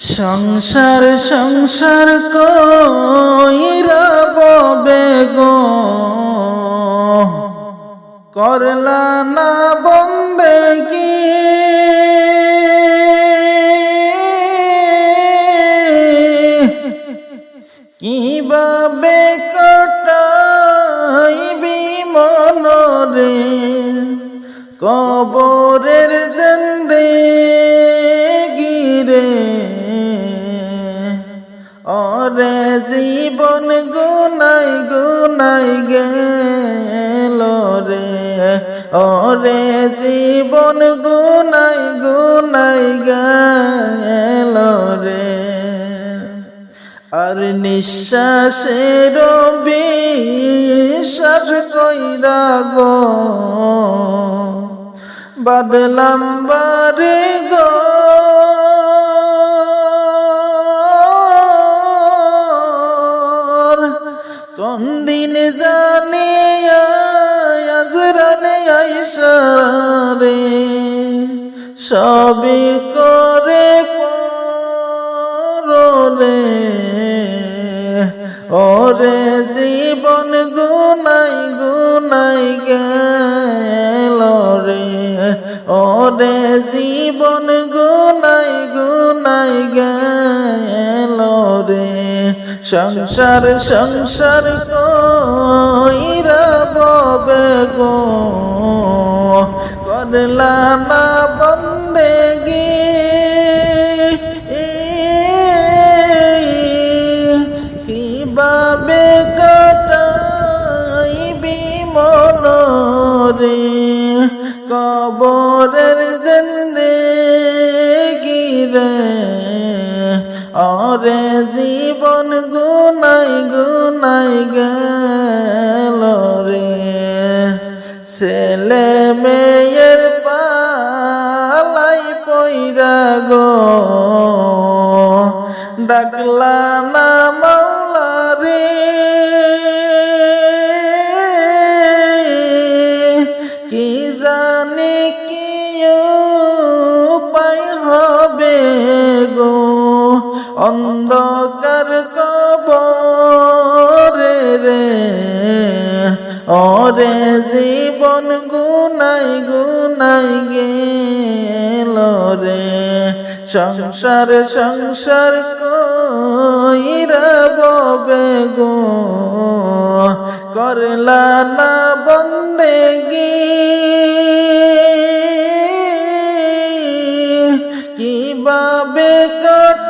সংসার সংসার কইরা গো করলা না বন্দে কি? কীভাবে কটাইবি মনরে? কবরের জীবন গুনাই গুনাই গেল রে। অরে জীবন গুনাই গুনাই গেল রে। আর নিঃশ্বাসের বিশ্বাস কইরা গো। বাদলাম বারে গো। কোন দিন জানে আজরালে আইসারে সবই করে পরে ওরে জীবন গুনাই গুনাই গেল রে। ওরে জীবন গুনাই গুনাই গেল রে। সংসার সংসার কইরা ববে গো? করলা না বন্দে কীভাবে কাটাইবি মনরে? কবরের জন্দে গিরে অরে জীবন গুনাই গুনাই গেল রে। ছেলে মেয়ের পালাই পইরা গো। ডাকলা না মাওলা রে। অন্ধকার কবরে রে, ওরে জীবন গুনাই গুনাই গেল রে। সংসার সংসার কইরা গো, করলা না বন্দে কীভাবে কটা